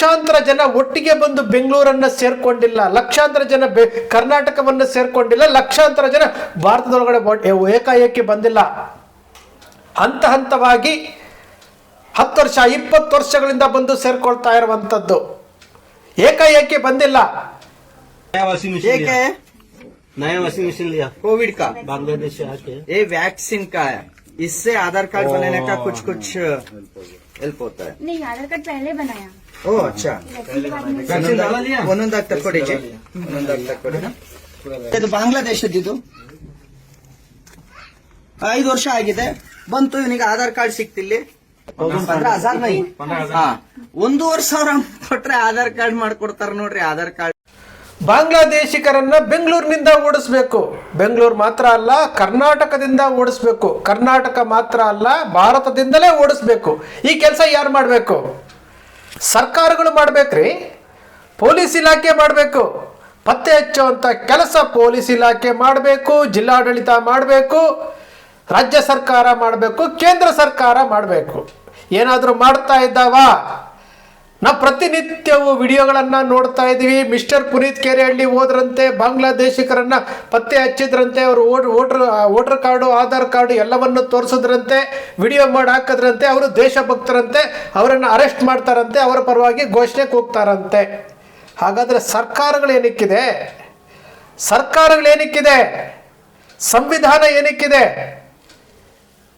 ಲಕ್ಷಾಂತರ ಜನ ಒಟ್ಟಿಗೆ ಬಂದು ಬೆಂಗಳೂರನ್ನ ಸೇರ್ಕೊಂಡಿಲ್ಲ ಲಕ್ಷಾಂತರ ಜನ ಬೆ ಕರ್ನಾಟಕವನ್ನು ಸೇರ್ಕೊಂಡಿಲ್ಲ ಲಕ್ಷಾಂತರ ಜನ ಭಾರತದೊಳಗಡೆ ಒಟ್- ಏಕಾಏಕಿ ಬಂದಿಲ್ಲ ಹಂತ ಹಂತವಾಗಿ ಹತ್ತು ವರ್ಷ ಇಪ್ಪತ್ತು ವರ್ಷಗಳಿಂದ ಬಂದು ಸೇರ್ಕೊಳ್ತಾ ಇರುವಂಥದ್ದು ಏಕಾಏಕಿ ಬಂದಿಲ್ಲ नया वॉशिंग ये मशीन क्या लिया है नया वॉशिंग मशीन लिया कोविड का बांग्लादेश से आके ये वैक्सीन का है इससे आधार कार्ड ओ। बनाने का कुछ कुछ हेल्प होता है नहीं आधार कार्ड पहले बनाया ಓ, ಅಚ್ಚಾ. ಒಂದೊಂದು ಇದು ಬಾಂಗ್ಲಾದೇಶದ್ದು ಐದು ವರ್ಷ ಆಗಿದೆ. ಬಂತು, ಇವನಿಗೆ ಆಧಾರ್ ಕಾರ್ಡ್ ಸಿಕ್ತಿಲ್ಲ. ಒಂದು ವರ್ಷ ಸಾವಿರ ಕೊಟ್ರೆ ಆಧಾರ್ ಕಾರ್ಡ್ ಮಾಡ್ಕೊಡ್ತಾರ ನೋಡ್ರಿ, ಆಧಾರ್ ಕಾರ್ಡ್. ಬಾಂಗ್ಲಾದೇಶಿಕರನ್ನ ಬೆಂಗಳೂರಿನಿಂದ ಓಡಿಸ್ಬೇಕು. ಬೆಂಗಳೂರು ಮಾತ್ರ ಅಲ್ಲ, ಕರ್ನಾಟಕದಿಂದ ಓಡಿಸ್ಬೇಕು. ಕರ್ನಾಟಕ ಮಾತ್ರ ಅಲ್ಲ, ಭಾರತದಿಂದಲೇ ಓಡಿಸ್ಬೇಕು. ಈ ಕೆಲಸ ಯಾರು ಮಾಡಬೇಕು? ಸರ್ಕಾರಗಳು ಮಾಡಬೇಕ್ರಿ, ಪೊಲೀಸ್ ಇಲಾಖೆ ಮಾಡಬೇಕು, ಪತ್ತೆ ಹಚ್ಚುವಂಥ ಕೆಲಸ ಪೊಲೀಸ್ ಇಲಾಖೆ ಮಾಡಬೇಕು, ಜಿಲ್ಲಾಡಳಿತ ಮಾಡಬೇಕು, ರಾಜ್ಯ ಸರ್ಕಾರ ಮಾಡಬೇಕು, ಕೇಂದ್ರ ಸರ್ಕಾರ ಮಾಡಬೇಕು. ಏನಾದರೂ ಮಾಡ್ತಾ ಇದ್ದಾವಾ? ನಾವು ಪ್ರತಿನಿತ್ಯವೂ ವಿಡಿಯೋಗಳನ್ನು ನೋಡ್ತಾ ಇದ್ದೀವಿ. ಮಿಸ್ಟರ್ ಪುನೀತ್ ಕೆರೆಹಳ್ಳಿ ಹೋದ್ರಂತೆ, ಬಾಂಗ್ಲಾದೇಶಿಕರನ್ನು ಪತ್ತೆ ಹಚ್ಚಿದ್ರಂತೆ, ಅವರು vote voter voter card, Aadhaar card ಎಲ್ಲವನ್ನು ತೋರಿಸಿದ್ರಂತೆ, ವಿಡಿಯೋ ಮಾಡಿ ಹಾಕಿದ್ರಂತೆ, ಅವರು ದೇಶಭಕ್ತರಂತೆ, ಅವರನ್ನು ಅರೆಸ್ಟ್ ಮಾಡ್ತಾರಂತೆ, ಅವರ ಪರವಾಗಿ ಘೋಷಣೆ ಕೂಗ್ತಾರಂತೆ ಹಾಗಾದರೆ ಸರ್ಕಾರಗಳು ಏನಕ್ಕಿದೆ? ಸರ್ಕಾರಗಳು ಏನಕ್ಕಿದೆ? ಸಂವಿಧಾನ ಏನಕ್ಕಿದೆ?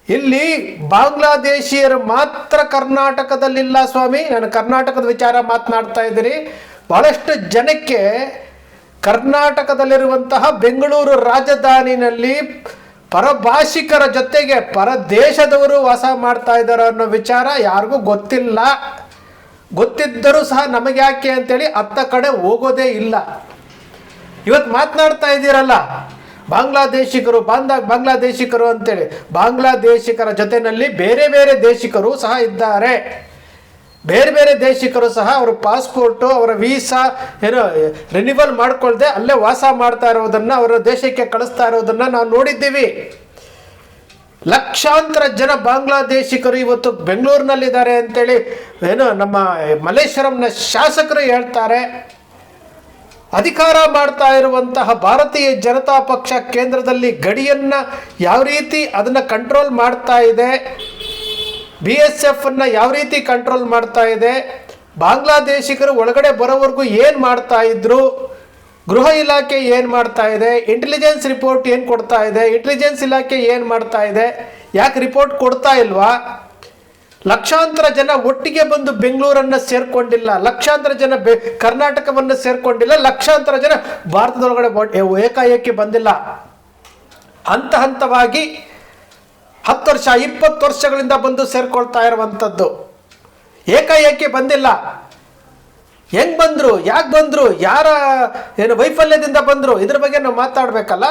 ಇಲ್ಲಿ ಬಾಂಗ್ಲಾದೇಶಿಯರು ಮಾತ್ರ ಕರ್ನಾಟಕದಲ್ಲಿಲ್ಲ ಸ್ವಾಮಿ. ನಾನು ಕರ್ನಾಟಕದ ವಿಚಾರ ಮಾತನಾಡ್ತಾ ಇದ್ದೀನಿ. ಬಹಳಷ್ಟು ಜನಕ್ಕೆ ಕರ್ನಾಟಕದಲ್ಲಿರುವಂತಹ ಬೆಂಗಳೂರು ರಾಜಧಾನಿನಲ್ಲಿ ಪರಭಾಷಿಕರ ಜೊತೆಗೆ ಪರದೇಶದವರು ವಾಸ ಮಾಡ್ತಾ ಇದ್ದಾರೆ ಅನ್ನೋ ವಿಚಾರ ಯಾರಿಗೂ ಗೊತ್ತಿಲ್ಲ. ಗೊತ್ತಿದ್ದರೂ ಸಹ ನಮಗೆ ಯಾಕೆ ಅಂತೇಳಿ ಅತ್ತ ಕಡೆ ಹೋಗೋದೇ ಇಲ್ಲ. ಇವತ್ತು ಮಾತನಾಡ್ತಾ ಇದ್ದೀರಲ್ಲ ಬಾಂಗ್ಲಾದೇಶಿಕರು ಬಾಂಧ ಬಾಂಗ್ಲಾದೇಶಿಕರು ಅಂತೇಳಿ ಬಾಂಗ್ಲಾದೇಶಿಕರ ಜೊತೆಯಲ್ಲಿ ಬೇರೆ ಬೇರೆ ದೇಶಿಕರು ಸಹ ಇದ್ದಾರೆ. ಬೇರೆ ಬೇರೆ ದೇಶಿಕರು ಸಹ ಅವರ ಪಾಸ್ಪೋರ್ಟು, ಅವರ ವೀಸಾ, ಏನು ರಿನಿವಲ್ ಮಾಡ್ಕೊಳ್ದೆ ಅಲ್ಲೇ ವಾಸ ಮಾಡ್ತಾ ಇರೋದನ್ನು, ಅವರ ದೇಶಕ್ಕೆ ಕಳಿಸ್ತಾ ಇರೋದನ್ನು ನಾವು ನೋಡಿದ್ದೀವಿ. ಲಕ್ಷಾಂತರ ಜನ ಬಾಂಗ್ಲಾದೇಶಿಕರು ಇವತ್ತು ಬೆಂಗಳೂರಿನಲ್ಲಿದ್ದಾರೆ ಅಂತೇಳಿ ಏನು ನಮ್ಮ ಮಲ್ಲೇಶ್ವರಂನ ಶಾಸಕರು ಹೇಳ್ತಾರೆ. ಅಧಿಕಾರ ಮಾಡ್ತಾ ಇರುವಂತಹ ಭಾರತೀಯ ಜನತಾ ಪಕ್ಷ ಕೇಂದ್ರದಲ್ಲಿ ಗಡಿಯನ್ನು ಯಾವ ರೀತಿ ಅದನ್ನು ಕಂಟ್ರೋಲ್ ಮಾಡ್ತಾ ಇದೆ ಬಿ ಎಸ್ ಎಫ್ ಅನ್ನ ಯಾವ ರೀತಿ ಕಂಟ್ರೋಲ್ ಮಾಡ್ತಾ ಇದೆ, ಬಾಂಗ್ಲಾದೇಶಿಗರು ಒಳಗಡೆ ಬರೋವರೆಗೂ ಏನು ಮಾಡ್ತಾ ಇದ್ರು, ಗೃಹ ಇಲಾಖೆ ಏನು ಮಾಡ್ತಾ ಇದೆ ಇಂಟೆಲಿಜೆನ್ಸ್ ರಿಪೋರ್ಟ್ ಏನು ಕೊಡ್ತಾ ಇದೆ ಇಂಟೆಲಿಜೆನ್ಸ್ ಇಲಾಖೆ ಏನು ಮಾಡ್ತಾ ಇದೆ, ಯಾಕೆ ರಿಪೋರ್ಟ್ ಕೊಡ್ತಾ ಇಲ್ವಾ? ಲಕ್ಷಾಂತರ ಜನ ಒಟ್ಟಿಗೆ ಬಂದು ಬೆಂಗಳೂರನ್ನ ಸೇರ್ಕೊಂಡಿಲ್ಲ, ಲಕ್ಷಾಂತರ ಜನ ಬೆ ಕರ್ನಾಟಕವನ್ನು ಸೇರ್ಕೊಂಡಿಲ್ಲ, ಲಕ್ಷಾಂತರ ಜನ ಭಾರತದೊಳಗಡೆ ಏಕಾಏಕಿ ಬಂದಿಲ್ಲ. ಹಂತ ಹಂತವಾಗಿ ಹತ್ತು ವರ್ಷ, ಇಪ್ಪತ್ತು ವರ್ಷಗಳಿಂದ ಬಂದು ಸೇರ್ಕೊಳ್ತಾ ಇರುವಂಥದ್ದು ಏಕಾಏಕಿ ಬಂದಿಲ್ಲ. ಹೆಂಗ್ ಬಂದ್ರು, ಯಾಕೆ ಬಂದ್ರು, ಯಾರ ಏನು ವೈಫಲ್ಯದಿಂದ ಬಂದ್ರು, ಇದ್ರ ಬಗ್ಗೆ ನಾವು ಮಾತಾಡಬೇಕಲ್ಲ?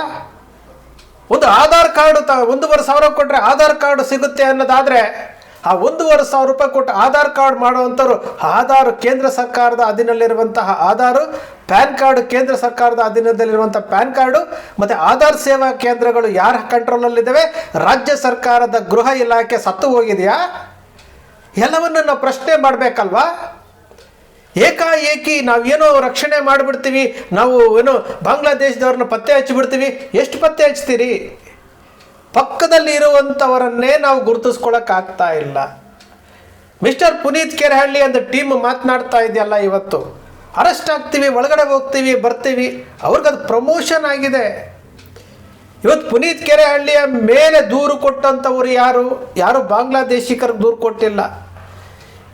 ಒಂದು ಆಧಾರ್ ಕಾರ್ಡು ತ ಒಂದೂವರೆ ಸಾವಿರ ಕೊಟ್ಟರೆ ಆಧಾರ್ ಕಾರ್ಡ್ ಸಿಗುತ್ತೆ ಅನ್ನೋದಾದ್ರೆ ಆ ಒಂದೂವರೆ ಸಾವಿರ ರೂಪಾಯಿ ಕೊಟ್ಟು ಆಧಾರ್ ಕಾರ್ಡ್ ಮಾಡುವಂಥವ್ರು, ಆಧಾರ್ ಕೇಂದ್ರ ಸರ್ಕಾರದ ಅಧೀನದಲ್ಲಿರುವಂತಹ ಆಧಾರು, ಪ್ಯಾನ್ ಕಾರ್ಡ್ ಕೇಂದ್ರ ಸರ್ಕಾರದ ಅಧೀನದಲ್ಲಿರುವಂಥ ಪ್ಯಾನ್ ಕಾರ್ಡು, ಮತ್ತು ಆಧಾರ್ ಸೇವಾ ಕೇಂದ್ರಗಳು ಯಾರ ಕಂಟ್ರೋಲಲ್ಲಿದ್ದಾವೆ? ರಾಜ್ಯ ಸರ್ಕಾರದ ಗೃಹ ಇಲಾಖೆ ಸತ್ತು ಹೋಗಿದೆಯಾ? ಎಲ್ಲವನ್ನು ನಾವು ಪ್ರಶ್ನೆ ಮಾಡಬೇಕಲ್ವಾ? ಏಕಾಏಕಿ ನಾವೇನೋ ರಕ್ಷಣೆ ಮಾಡಿಬಿಡ್ತೀವಿ, ನಾವು ಏನೋ ಬಾಂಗ್ಲಾದೇಶದವ್ರನ್ನ ಪತ್ತೆ ಹಚ್ಚಿಬಿಡ್ತೀವಿ, ಎಷ್ಟು ಪತ್ತೆ ಹಚ್ತೀರಿ? ಪಕ್ಕದಲ್ಲಿ ಇರುವಂಥವರನ್ನೇ ನಾವು ಗುರುತಿಸ್ಕೊಳಕ್ಕಾಗ್ತಾ ಇಲ್ಲ. ಮಿಸ್ಟರ್ ಪುನೀತ್ ಕೆರೆಹಳ್ಳಿ ಅಂತ ಟೀಮ್ ಮಾತನಾಡ್ತಾ ಇದೆಯಲ್ಲ ಇವತ್ತು. ಅರೆಸ್ಟ್ ಆಗ್ತೀವಿ, ಒಳಗಡೆ ಹೋಗ್ತೀವಿ, ಬರ್ತೀವಿ. ಅವ್ರಿಗದು ಪ್ರಮೋಷನ್ ಆಗಿದೆ. ಇವತ್ತು ಪುನೀತ್ ಕೆರೆಹಳ್ಳಿಯ ಮೇಲೆ ದೂರು ಕೊಟ್ಟಂಥವ್ರು ಯಾರು? ಯಾರು ಬಾಂಗ್ಲಾದೇಶಿಕರಿಗೆ ದೂರು ಕೊಟ್ಟಿಲ್ಲ.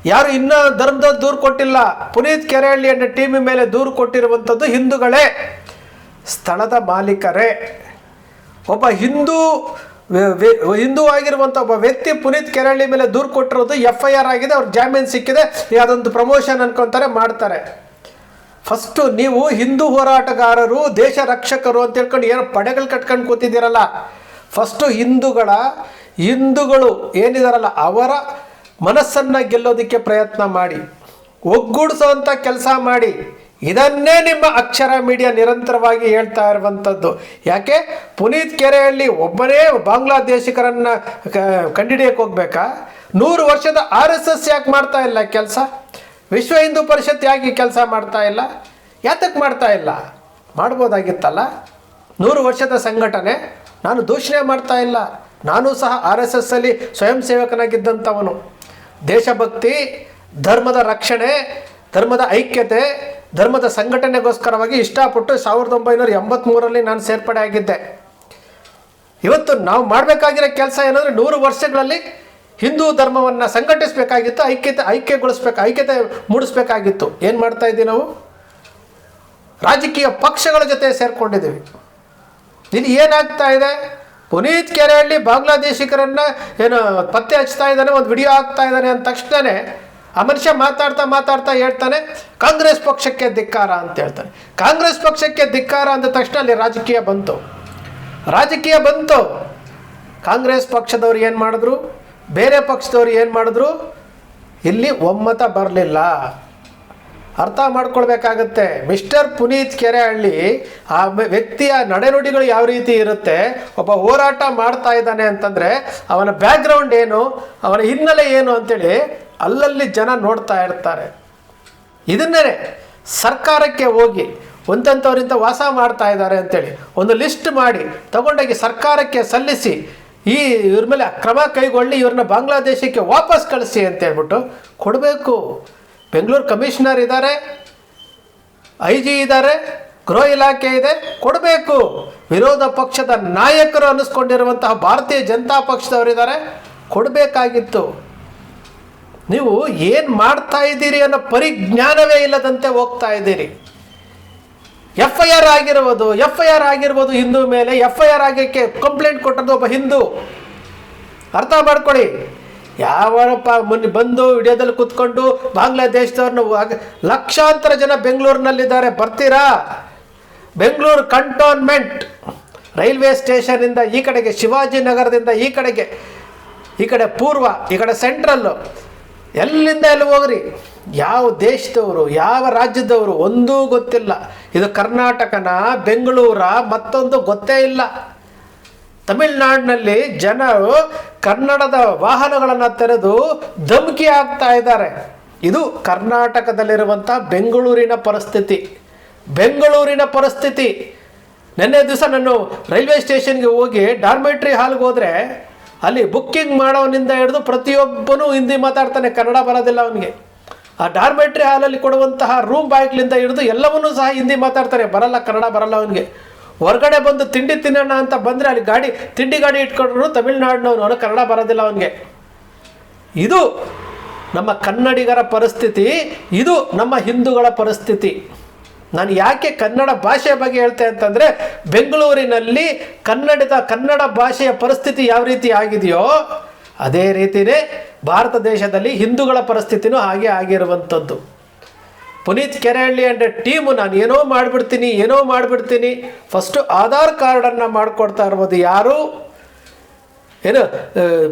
ಯಾರು ಇನ್ನೂ ಧರ್ಮದ ದೂರು ಕೊಟ್ಟಿಲ್ಲ. ಪುನೀತ್ ಕೆರೆಹಳ್ಳಿ ಅನ್ನೋ ಟೀಮ್ ಮೇಲೆ ದೂರು ಕೊಟ್ಟಿರುವಂಥದ್ದು ಹಿಂದೂಗಳೇ. ಸ್ಥಳದ ಮಾಲೀಕರೇ. ಒಬ್ಬ ಹಿಂದೂ ಹಿಂದೂ ಆಗಿರುವಂಥ ಒಬ್ಬ ವ್ಯಕ್ತಿ ಪುನೀತ್ ಕೆರಳಿ ಮೇಲೆ ದೂರು ಕೊಟ್ಟಿರೋದು ಎಫ್ ಐ ಆರ್ ಆಗಿದೆ, ಅವ್ರ ಜಾಮೀನ್ ಸಿಕ್ಕಿದೆ ಅದೊಂದು ಪ್ರಮೋಷನ್ ಅನ್ಕೊಂತಾರೆ, ಮಾಡ್ತಾರೆ. ಫಸ್ಟು ನೀವು ಹಿಂದೂ ಹೋರಾಟಗಾರರು, ದೇಶ ರಕ್ಷಕರು ಅಂತ ಹೇಳ್ಕೊಂಡು ಏನೋ ಪಡೆಗಳು ಕಟ್ಕೊಂಡು ಕೂತಿದ್ದೀರಲ್ಲ. ಫಸ್ಟು ಹಿಂದೂಗಳ, ಹಿಂದೂಗಳು ಏನಿದಾರಲ್ಲ, ಅವರ ಮನಸ್ಸನ್ನು ಗೆಲ್ಲೋದಕ್ಕೆ ಪ್ರಯತ್ನ ಮಾಡಿ. ಒಗ್ಗೂಡಿಸೋವಂಥ ಕೆಲಸ ಮಾಡಿ. ಇದನ್ನೇ ನಿಮ್ಮ ಅಕ್ಷರ ಮೀಡಿಯಾ ನಿರಂತರವಾಗಿ ಹೇಳ್ತಾ ಇರುವಂಥದ್ದು. ಯಾಕೆ? ಪುನೀತ್ ಕೆರೆಯಲ್ಲಿ ಒಬ್ಬನೇ ಬಾಂಗ್ಲಾದೇಶಿಕರನ್ನ ಕಂಡಿಡಿಯಕ್ಕೆ ಹೋಗ್ಬೇಕಾ? ನೂರು ವರ್ಷದ ಆರ್ ಎಸ್ ಎಸ್ ಯಾಕೆ ಮಾಡ್ತಾ ಇಲ್ಲ ಕೆಲಸ? ವಿಶ್ವ ಹಿಂದೂ ಪರಿಷತ್ ಯಾಕೆ ಕೆಲಸ ಮಾಡ್ತಾ ಇಲ್ಲ? ಯಾತಕ್ಕೆ ಮಾಡ್ತಾ ಇಲ್ಲ? ಮಾಡ್ಬೋದಾಗಿತ್ತಲ್ಲ? ನೂರು ವರ್ಷದ ಸಂಘಟನೆ, ನಾನು ದೂಷಣೆ ಮಾಡ್ತಾ ಇಲ್ಲ. ನಾನು ಸಹ ಆರ್ ಎಸ್ ಎಸ್ ಅಲ್ಲಿ ಸ್ವಯಂ ಸೇವಕನಾಗಿದ್ದಂಥವನು. ದೇಶಭಕ್ತಿ, ಧರ್ಮದ ರಕ್ಷಣೆ, ಧರ್ಮದ ಐಕ್ಯತೆ ಧರ್ಮದ ಸಂಘಟನೆಗೋಸ್ಕರವಾಗಿ ಇಷ್ಟಪಟ್ಟು ಸಾವಿರದ ಒಂಬೈನೂರ ಎಂಬತ್ತ್ಮೂರರಲ್ಲಿ ನಾನು ಸೇರ್ಪಡೆ ಆಗಿದ್ದೆ. ಇವತ್ತು ನಾವು ಮಾಡಬೇಕಾಗಿರೋ ಕೆಲಸ ಏನಂದರೆ ನೂರು ವರ್ಷಗಳಲ್ಲಿ ಹಿಂದೂ ಧರ್ಮವನ್ನು ಸಂಘಟಿಸಬೇಕಾಗಿತ್ತು, ಐಕ್ಯತೆ, ಐಕ್ಯಗೊಳಿಸ್ಬೇಕು, ಐಕ್ಯತೆ ಮೂಡಿಸ್ಬೇಕಾಗಿತ್ತು. ಏನು ಮಾಡ್ತಾ ಇದ್ದೀವಿ ನಾವು? ರಾಜಕೀಯ ಪಕ್ಷಗಳ ಜೊತೆ ಸೇರ್ಕೊಂಡಿದ್ದೀವಿ. ಇಲ್ಲಿ ಏನಾಗ್ತಾ ಇದೆ? ಪುನೀತ್ ಕೆರೆಹಳ್ಳಿ ಬಾಂಗ್ಲಾದೇಶಿಕರನ್ನು ಏನು ಪತ್ತೆ ಹಚ್ತಾ ಇದ್ದಾನೆ, ಒಂದು ವಿಡಿಯೋ ಆಗ್ತಾ ಇದ್ದಾನೆ ಅಂದ ತಕ್ಷಣವೇ ಆ ಮನುಷ್ಯ ಮಾತಾಡ್ತಾ ಮಾತಾಡ್ತಾ ಹೇಳ್ತಾನೆ, ಕಾಂಗ್ರೆಸ್ ಪಕ್ಷಕ್ಕೆ ಧಿಕ್ಕಾರ ಅಂತ ಹೇಳ್ತಾನೆ. ಕಾಂಗ್ರೆಸ್ ಪಕ್ಷಕ್ಕೆ ಧಿಕ್ಕಾರ ಅಂದ ತಕ್ಷಣ ಅಲ್ಲಿ ರಾಜಕೀಯ ಬಂತು. ರಾಜಕೀಯ ಬಂತು. ಕಾಂಗ್ರೆಸ್ ಪಕ್ಷದವ್ರು ಏನು ಮಾಡಿದ್ರು? ಬೇರೆ ಪಕ್ಷದವ್ರು ಏನು ಮಾಡಿದ್ರು? ಇಲ್ಲಿ ಒಮ್ಮತ ಬರಲಿಲ್ಲ. ಅರ್ಥ ಮಾಡ್ಕೊಳ್ಬೇಕಾಗತ್ತೆ. ಮಿಸ್ಟರ್ ಪುನೀತ್ ಕೆರೆಹಳ್ಳಿ ಆ ವ್ಯಕ್ತಿಯ ನಡೆನುಡಿಗಳು ಯಾವ ರೀತಿ ಇರುತ್ತೆ? ಒಬ್ಬ ಹೋರಾಟ ಮಾಡ್ತಾ ಇದ್ದಾನೆ ಅಂತಂದರೆ ಅವನ ಬ್ಯಾಕ್ಗ್ರೌಂಡ್ ಏನು? ಅವನ ಹಿನ್ನೆಲೆ ಏನು ಅಂತೇಳಿ ಅಲ್ಲಲ್ಲಿ ಜನ ನೋಡ್ತಾ ಇರ್ತಾರೆ. ಇದನ್ನೇ ಸರ್ಕಾರಕ್ಕೆ ಹೋಗಿ ಒಂದಂಥವರಿಂದ ವಾಸ ಮಾಡ್ತಾ ಇದ್ದಾರೆ ಅಂತೇಳಿ ಒಂದು ಲಿಸ್ಟ್ ಮಾಡಿ ತಗೊಂಡೋಗಿ ಸರ್ಕಾರಕ್ಕೆ ಸಲ್ಲಿಸಿ ಈ ಇವ್ರ ಮೇಲೆ ಕ್ರಮ ಕೈಗೊಳ್ಳಿ, ಇವ್ರನ್ನ ಬಾಂಗ್ಲಾದೇಶಕ್ಕೆ ವಾಪಸ್ ಕಳಿಸಿ ಅಂತ ಹೇಳ್ಬಿಟ್ಟು ಕೊಡಬೇಕು. ಬೆಂಗಳೂರು ಕಮಿಷನರ್ ಇದ್ದಾರೆ ಐ ಜಿ ಇದ್ದಾರೆ, ಗೃಹ ಇಲಾಖೆ ಇದೆ, ಕೊಡಬೇಕು. ವಿರೋಧ ಪಕ್ಷದ ನಾಯಕರು ಅನ್ನಿಸ್ಕೊಂಡಿರುವಂತಹ ಭಾರತೀಯ ಜನತಾ ಪಕ್ಷದವರಿದ್ದಾರೆ, ಕೊಡಬೇಕಾಗಿತ್ತು. ನೀವು ಏನು ಮಾಡ್ತಾ ಇದ್ದೀರಿ ಅನ್ನೋ ಪರಿಜ್ಞಾನವೇ ಇಲ್ಲದಂತೆ ಹೋಗ್ತಾ ಇದ್ದೀರಿ. ಎಫ್ ಐ ಆರ್ ಆಗಿರ್ಬೋದು ಎಫ್ ಐ ಆರ್ ಆಗಿರ್ಬೋದು ಹಿಂದೂ ಮೇಲೆ ಎಫ್ ಐ ಆರ್ ಆಗಕ್ಕೆ ಕಂಪ್ಲೇಂಟ್ ಕೊಟ್ಟದ್ದು ಒಬ್ಬ ಹಿಂದೂ. ಅರ್ಥ ಮಾಡ್ಕೊಳ್ಳಿ. ಯಾವಪ್ಪ ಮೊನ್ನೆ ಬಂದು ವಿಡಿಯೋದಲ್ಲಿ ಕೂತ್ಕೊಂಡು ಬಾಂಗ್ಲಾದೇಶದವ್ರನ್ನ ಲಕ್ಷಾಂತರ ಜನ ಬೆಂಗಳೂರಿನಲ್ಲಿದ್ದಾರೆ, ಬರ್ತೀರಾ? ಬೆಂಗಳೂರು ಕಂಟೋನ್ಮೆಂಟ್ ರೈಲ್ವೆ ಸ್ಟೇಷನಿಂದ ಈ ಕಡೆಗೆ, ಶಿವಾಜಿನಗರದಿಂದ ಈ ಕಡೆಗೆ, ಈ ಕಡೆ ಪೂರ್ವ, ಈ ಕಡೆ ಸೆಂಟ್ರಲ್ಲು ಎಲ್ಲಿಂದ ಎಲ್ಲಿ ಹೋಗ್ರಿ? ಯಾವ ದೇಶದವರು, ಯಾವ ರಾಜ್ಯದವರು ಒಂದೂ ಗೊತ್ತಿಲ್ಲ. ಇದು ಕರ್ನಾಟಕನ, ಬೆಂಗಳೂರ, ಮತ್ತೊಂದು ಗೊತ್ತೇ ಇಲ್ಲ. ತಮಿಳ್ನಾಡಿನಲ್ಲಿ ಜನರು ಕನ್ನಡದ ವಾಹನಗಳನ್ನು ತೆರೆದು ಧಮಕಿ ಆಗ್ತಾ ಇದ್ದಾರೆ. ಇದು ಕರ್ನಾಟಕದಲ್ಲಿರುವಂಥ ಬೆಂಗಳೂರಿನ ಪರಿಸ್ಥಿತಿ. ಬೆಂಗಳೂರಿನ ಪರಿಸ್ಥಿತಿ. ನಿನ್ನೆ ದಿವಸ ನಾನು ರೈಲ್ವೆ ಸ್ಟೇಷನ್ಗೆ ಹೋಗಿ ಡಾರ್ಮೆಟ್ರಿ ಹಾಲ್ಗೆ ಹೋದರೆ ಅಲ್ಲಿ ಬುಕ್ಕಿಂಗ್ ಮಾಡೋನಿಂದ ಹಿಡಿದು ಪ್ರತಿಯೊಬ್ಬನೂ ಹಿಂದಿ ಮಾತಾಡ್ತಾನೆ, ಕನ್ನಡ ಬರೋದಿಲ್ಲ ಅವನಿಗೆ. ಆ ಡಾರ್ಮೆಟ್ರಿ ಹಾಲಲ್ಲಿ ಕೊಡುವಂತಹ ರೂಮ್ ಬಾಯ್ಕ್ಲಿಂದ ಹಿಡಿದು ಎಲ್ಲವನ್ನೂ ಸಹ ಹಿಂದಿ ಮಾತಾಡ್ತಾರೆ, ಬರಲ್ಲ, ಕನ್ನಡ ಬರಲ್ಲ ಅವನಿಗೆ. ಹೊರಗಡೆ ಬಂದು ತಿಂಡಿ ತಿನ್ನೋಣ ಅಂತ ಬಂದರೆ ಅಲ್ಲಿ ಗಾಡಿ, ತಿಂಡಿ ಗಾಡಿ ಇಟ್ಕೊಂಡ್ರು ತಮಿಳ್ನಾಡಿನವನು ಅವನು ಕನ್ನಡ ಬರೋದಿಲ್ಲ ಅವನಿಗೆ. ಇದು ನಮ್ಮ ಕನ್ನಡಿಗರ ಪರಿಸ್ಥಿತಿ, ಇದು ನಮ್ಮ ಹಿಂದೂಗಳ ಪರಿಸ್ಥಿತಿ. ನಾನು ಯಾಕೆ ಕನ್ನಡ ಭಾಷೆಯ ಬಗ್ಗೆ ಹೇಳ್ತೆ ಅಂತಂದರೆ, ಬೆಂಗಳೂರಿನಲ್ಲಿ ಕನ್ನಡದ ಕನ್ನಡ ಭಾಷೆಯ ಪರಿಸ್ಥಿತಿ ಯಾವ ರೀತಿ ಆಗಿದೆಯೋ, ಅದೇ ರೀತಿಯೇ ಭಾರತ ದೇಶದಲ್ಲಿ ಹಿಂದೂಗಳ ಪರಿಸ್ಥಿತಿನೂ ಹಾಗೆ ಆಗಿರುವಂಥದ್ದು. ಪುನೀತ್ ಕೆರೆಹಳ್ಳಿ ಅಂಡ್ ಟೀಮು ನಾನು ಏನೋ ಮಾಡಿಬಿಡ್ತೀನಿ ಏನೋ ಮಾಡಿಬಿಡ್ತೀನಿ ಫಸ್ಟು ಆಧಾರ್ ಕಾರ್ಡನ್ನು ಮಾಡಿಕೊಡ್ತಾ ಇರ್ಬೋದು ಯಾರು? ಏನು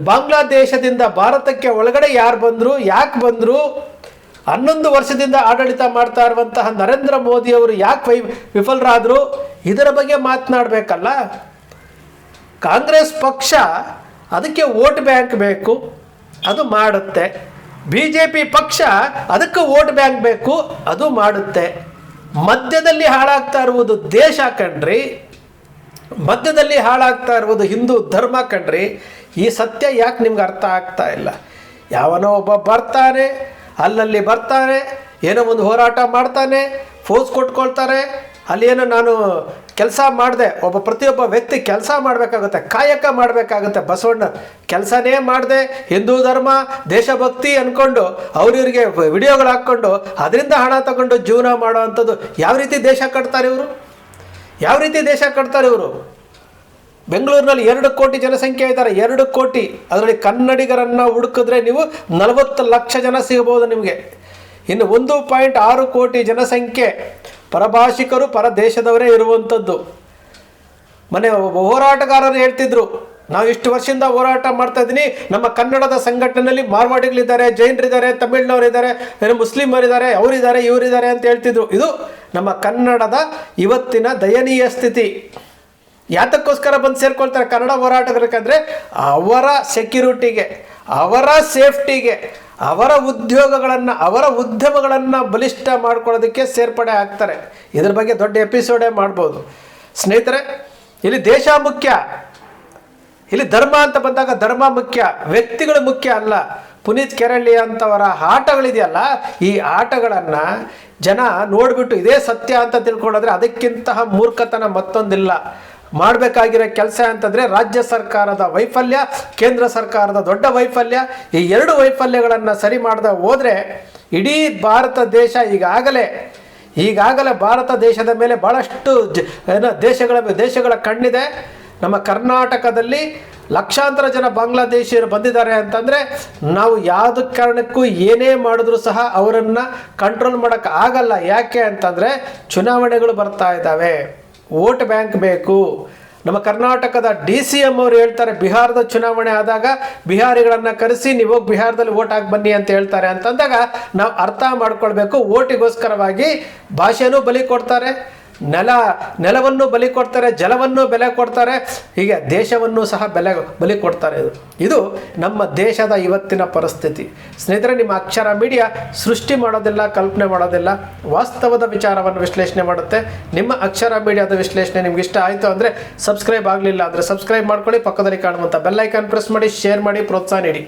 ಬಾಂಗ್ಲಾದೇಶದಿಂದ ಭಾರತಕ್ಕೆ ಒಳಗಡೆ ಯಾರು ಬಂದರು, ಯಾಕೆ ಬಂದರು? ಹನ್ನೊಂದು ವರ್ಷದಿಂದ ಆಡಳಿತ ಮಾಡ್ತಾ ಇರುವಂತಹ ನರೇಂದ್ರ ಮೋದಿಯವರು ಯಾಕೆ ವೈ ವಿಫಲರಾದರು? ಇದರ ಬಗ್ಗೆ ಮಾತನಾಡಬೇಕಲ್ಲ. ಕಾಂಗ್ರೆಸ್ ಪಕ್ಷ ಅದಕ್ಕೆ ವೋಟ್ ಬ್ಯಾಂಕ್ ಬೇಕು, ಅದು ಮಾಡುತ್ತೆ. ಬಿ ಜೆ ಪಿ ಪಕ್ಷ ಅದಕ್ಕೆ ವೋಟ್ ಬ್ಯಾಂಕ್ ಬೇಕು, ಅದು ಮಾಡುತ್ತೆ. ಮಧ್ಯದಲ್ಲಿ ಹಾಳಾಗ್ತಾ ಇರುವುದು ದೇಶ ಕಣ್ರಿ. ಮಧ್ಯದಲ್ಲಿ ಹಾಳಾಗ್ತಾ ಇರುವುದು ಹಿಂದೂ ಧರ್ಮ ಕಣ್ರಿ. ಈ ಸತ್ಯ ಯಾಕೆ ನಿಮ್ಗೆ ಅರ್ಥ ಆಗ್ತಾ ಇಲ್ಲ? ಯಾವನೋ ಒಬ್ಬ ಬರ್ತಾನೆ ಅಲ್ಲಲ್ಲಿ ಬರ್ತಾನೆ, ಏನೋ ಒಂದು ಹೋರಾಟ ಮಾಡ್ತಾನೆ ಫೋಸ್ ಕೊಟ್ಕೊಳ್ತಾರೆ. ಅಲ್ಲೇನೋ ನಾನು ಕೆಲಸ ಮಾಡಿದೆ, ಒಬ್ಬ ಪ್ರತಿಯೊಬ್ಬ ವ್ಯಕ್ತಿ ಕೆಲಸ ಮಾಡಬೇಕಾಗುತ್ತೆ, ಕಾಯಕ ಮಾಡಬೇಕಾಗುತ್ತೆ. ಬಸವಣ್ಣ ಕೆಲಸನೇ ಮಾಡಿದೆ, ಹಿಂದೂ ಧರ್ಮ, ದೇಶಭಕ್ತಿ ಅಂದ್ಕೊಂಡು ಅವ್ರಿವ್ರಿಗೆ ವಿಡಿಯೋಗಳು ಹಾಕ್ಕೊಂಡು, ಅದರಿಂದ ಹಣ ತಗೊಂಡು ಜೀವನ ಮಾಡೋ ಅಂಥದ್ದು ಯಾವ ರೀತಿ ದೇಶ ಕಟ್ತಾರೆ ಇವರು? ಯಾವ ರೀತಿ ದೇಶ ಕಟ್ತಾರೆ ಇವರು? ಬೆಂಗಳೂರಿನಲ್ಲಿ ಎರಡು ಕೋಟಿ ಜನಸಂಖ್ಯೆ ಇದ್ದಾರೆ. ಎರಡು ಕೋಟಿ. ಅದರಲ್ಲಿ ಕನ್ನಡಿಗರನ್ನು ಹುಡುಕಿದ್ರೆ ನೀವು ನಲವತ್ತು ಲಕ್ಷ ಜನ ಸಿಗಬಹುದು ನಿಮಗೆ. ಇನ್ನು ಒಂದು ಪಾಯಿಂಟ್ ಆರು ಕೋಟಿ ಜನಸಂಖ್ಯೆ ಪರಭಾಷಿಕರು ಪರ ದೇಶದವರೇ ಇರುವಂಥದ್ದು ಮನೆ ಹೋರಾಟಗಾರರು ಹೇಳ್ತಿದ್ರು, ನಾವು ಇಷ್ಟು ವರ್ಷದಿಂದ ಹೋರಾಟ ಮಾಡ್ತಾ ಇದ್ದೀನಿ. ನಮ್ಮ ಕನ್ನಡದ ಸಂಘಟನೆಯಲ್ಲಿ ಮಾರ್ವಾಡಿಗಳಿದ್ದಾರೆ, ಜೈನರಿದ್ದಾರೆ, ತಮಿಳ್ನವರಿದ್ದಾರೆ ಮುಸ್ಲಿಮರಿದ್ದಾರೆ, ಅವರಿದ್ದಾರೆ, ಇವರಿದ್ದಾರೆ ಅಂತ ಹೇಳ್ತಿದ್ರು. ಇದು ನಮ್ಮ ಕನ್ನಡದ ಇವತ್ತಿನ ದಯನೀಯ ಸ್ಥಿತಿ. ಯಾತಕ್ಕೋಸ್ಕರ ಬಂದು ಸೇರ್ಕೊಳ್ತಾರೆ ಕನ್ನಡ ಹೋರಾಟಗಾರಕ್ಕಂದರೆ ಅವರ ಸೆಕ್ಯೂರಿಟಿಗೆ, ಅವರ ಸೇಫ್ಟಿಗೆ, ಅವರ ಉದ್ಯೋಗಗಳನ್ನು, ಅವರ ಉದ್ಯಮಗಳನ್ನು ಬಲಿಷ್ಠ ಮಾಡ್ಕೊಳ್ಳೋದಕ್ಕೆ ಸೇರ್ಪಡೆ ಆಗ್ತಾರೆ. ಇದ್ರ ಬಗ್ಗೆ ದೊಡ್ಡ ಎಪಿಸೋಡೇ ಮಾಡ್ಬೋದು. ಸ್ನೇಹಿತರೆ, ಇಲ್ಲಿ ದೇಶ ಮುಖ್ಯ, ಇಲ್ಲಿ ಧರ್ಮ ಅಂತ ಬಂದಾಗ ಧರ್ಮ ಮುಖ್ಯ, ವ್ಯಕ್ತಿಗಳು ಮುಖ್ಯ ಅಲ್ಲ. ಪುನೀತ್ ಕೆರಳ್ಳಿ ಅಂತವರ ಆಟಗಳಿದೆಯಲ್ಲ, ಈ ಆಟಗಳನ್ನು ಜನ ನೋಡಿಬಿಟ್ಟು ಇದೇ ಸತ್ಯ ಅಂತ ತಿಳ್ಕೊಂಡ್ರೆ ಅದಕ್ಕಿಂತಹ ಮೂರ್ಖತನ ಮತ್ತೊಂದಿಲ್ಲ. ಮಾಡಬೇಕಾಗಿರೋ ಕೆಲಸ ಅಂತಂದರೆ ರಾಜ್ಯ ಸರ್ಕಾರದ ವೈಫಲ್ಯ, ಕೇಂದ್ರ ಸರ್ಕಾರದ ದೊಡ್ಡ ವೈಫಲ್ಯ. ಈ ಎರಡು ವೈಫಲ್ಯಗಳನ್ನು ಸರಿ ಮಾಡದೆ ಹೋದರೆ ಇಡೀ ಭಾರತ ದೇಶ ಈಗಾಗಲೇ ಈಗಾಗಲೇ ಭಾರತ ದೇಶದ ಮೇಲೆ ಭಾಳಷ್ಟು ಜ, ಏನೋ, ದೇಶಗಳ ದೇಶಗಳ ಕಣ್ಣಿದೆ. ನಮ್ಮ ಕರ್ನಾಟಕದಲ್ಲಿ ಲಕ್ಷಾಂತರ ಜನ ಬಾಂಗ್ಲಾದೇಶಿಯರು ಬಂದಿದ್ದಾರೆ ಅಂತಂದರೆ ನಾವು ಯಾವುದ ಕಾರಣಕ್ಕೂ ಏನೇ ಮಾಡಿದ್ರೂ ಸಹ ಅವರನ್ನು ಕಂಟ್ರೋಲ್ ಮಾಡೋಕ್ಕಾಗಲ್ಲ ಯಾಕೆ ಅಂತಂದರೆ ಚುನಾವಣೆಗಳು ಬರ್ತಾ ಇದ್ದಾವೆ. ವೋಟ್ ಬ್ಯಾಂಕ್ ಬೇಕು. ನಮ್ಮ ಕರ್ನಾಟಕದ ಡಿ ಸಿ ಎಂ ಅವರು ಹೇಳ್ತಾರೆ, ಬಿಹಾರದ ಚುನಾವಣೆ ಆದಾಗ ಬಿಹಾರಿಗಳನ್ನು ಕರೆಸಿ, ನೀವು ಹೋಗಿ ಬಿಹಾರದಲ್ಲಿ ವೋಟ್ ಹಾಕಿ ಬನ್ನಿ ಅಂತ ಹೇಳ್ತಾರೆ ಅಂತಂದಾಗ ನಾವು ಅರ್ಥ ಮಾಡ್ಕೊಳ್ಬೇಕು. ಓಟಿಗೋಸ್ಕರವಾಗಿ ಭಾಷೆನೂ ಬಲಿ ಕೊಡ್ತಾರೆ. ನೆಲ, ನೆಲವನ್ನು ಬಲಿ ಕೊಡ್ತಾರೆ, ಜಲವನ್ನು ಬೆಲೆ ಕೊಡ್ತಾರೆ, ಹೀಗೆ ದೇಶವನ್ನು ಸಹ ಬೆಲೆ, ಬಲಿ ಕೊಡ್ತಾರೆ ಇದು. ಇದು ನಮ್ಮ ದೇಶದ ಇವತ್ತಿನ ಪರಿಸ್ಥಿತಿ. ಸ್ನೇಹಿತರೆ, ನಿಮ್ಮ ಅಕ್ಷರ ಮೀಡಿಯಾ ಸೃಷ್ಟಿ ಮಾಡೋದಿಲ್ಲ, ಕಲ್ಪನೆ ಮಾಡೋದಿಲ್ಲ, ವಾಸ್ತವದ ವಿಚಾರವನ್ನು ವಿಶ್ಲೇಷಣೆ ಮಾಡುತ್ತೆ. ನಿಮ್ಮ ಅಕ್ಷರ ಮೀಡಿಯಾದ ವಿಶ್ಲೇಷಣೆ ನಿಮ್ಗೆ ಇಷ್ಟ ಆಯಿತು ಅಂದರೆ ಸಬ್ಸ್ಕ್ರೈಬ್ ಆಗಲಿಲ್ಲ ಅಂದರೆ ಸಬ್ಸ್ಕ್ರೈಬ್ ಮಾಡ್ಕೊಳ್ಳಿ, ಪಕ್ಕದಲ್ಲಿ ಕಾಣುವಂಥ ಬೆಲ್ಲೈಕಾನ್ ಪ್ರೆಸ್ ಮಾಡಿ ಶೇರ್ ಮಾಡಿ, ಪ್ರೋತ್ಸಾಹ ನೀಡಿ.